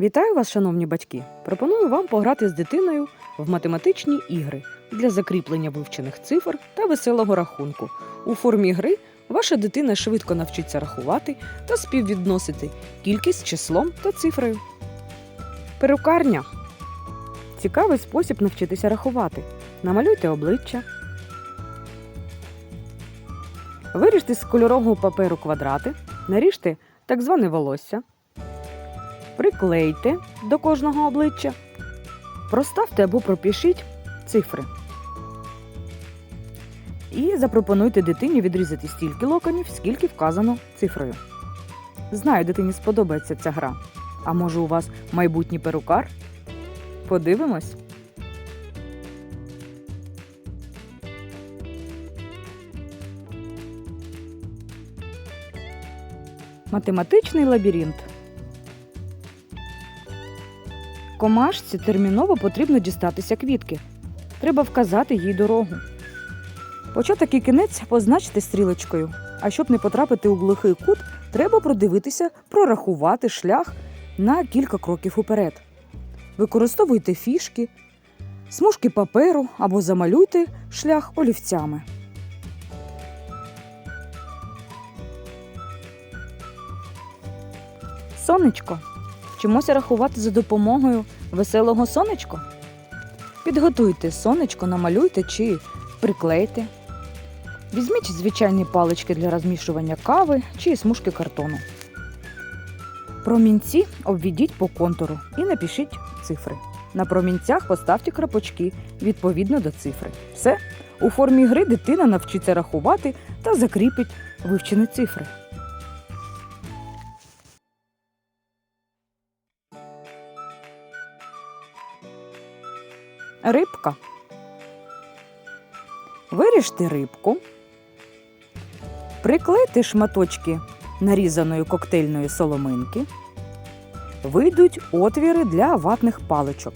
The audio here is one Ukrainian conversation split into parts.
Вітаю вас, шановні батьки! Пропоную вам пограти з дитиною в математичні ігри для закріплення вивчених цифр та веселого рахунку. У формі гри ваша дитина швидко навчиться рахувати та співвідносити кількість числом та цифрою. Перукарня цікавий спосіб навчитися рахувати. Намалюйте обличчя. Виріжте з кольорового паперу квадрати, наріжте так зване волосся. Приклейте до кожного обличчя. Проставте або пропишіть цифри. І запропонуйте дитині відрізати стільки локонів, скільки вказано цифрою. Знаю, дитині сподобається ця гра. А може, у вас майбутній перукар? Подивимось. Математичний лабіринт. Комашці терміново потрібно дістатися квітки. Треба вказати їй дорогу. Початок і кінець позначте стрілочкою. А щоб не потрапити у глухий кут, треба продивитися, прорахувати шлях на кілька кроків уперед. Використовуйте фішки, смужки паперу або замалюйте шлях олівцями. Сонечко. Вчимося рахувати за допомогою веселого сонечка. Підготуйте сонечко, намалюйте чи приклейте. Візьміть звичайні палички для розмішування кави чи смужки картону. Промінці обведіть по контуру і напишіть цифри. На промінцях поставте крапочки відповідно до цифри. Все. У формі гри дитина навчиться рахувати та закріпить вивчені цифри. Рибка. Виріжте рибку. Приклейте шматочки нарізаної коктейльної соломинки. Вийдуть отвіри для ватних паличок.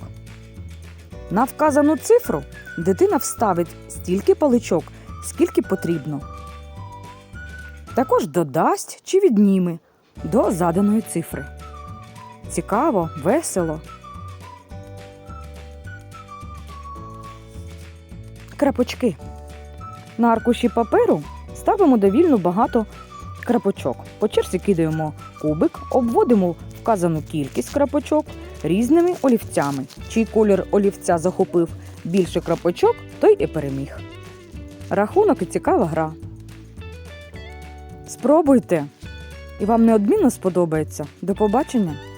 На вказану цифру дитина вставить стільки паличок, скільки потрібно. Також додасть чи відніме до заданої цифри. Цікаво, весело. Крапочки. На аркуші паперу ставимо довільно багато крапочок. По черзі кидаємо кубик, обводимо вказану кількість крапочок різними олівцями. Чий колір олівця захопив більше крапочок, той і переміг. Рахунок і цікава гра. Спробуйте! І вам неодмінно сподобається. До побачення!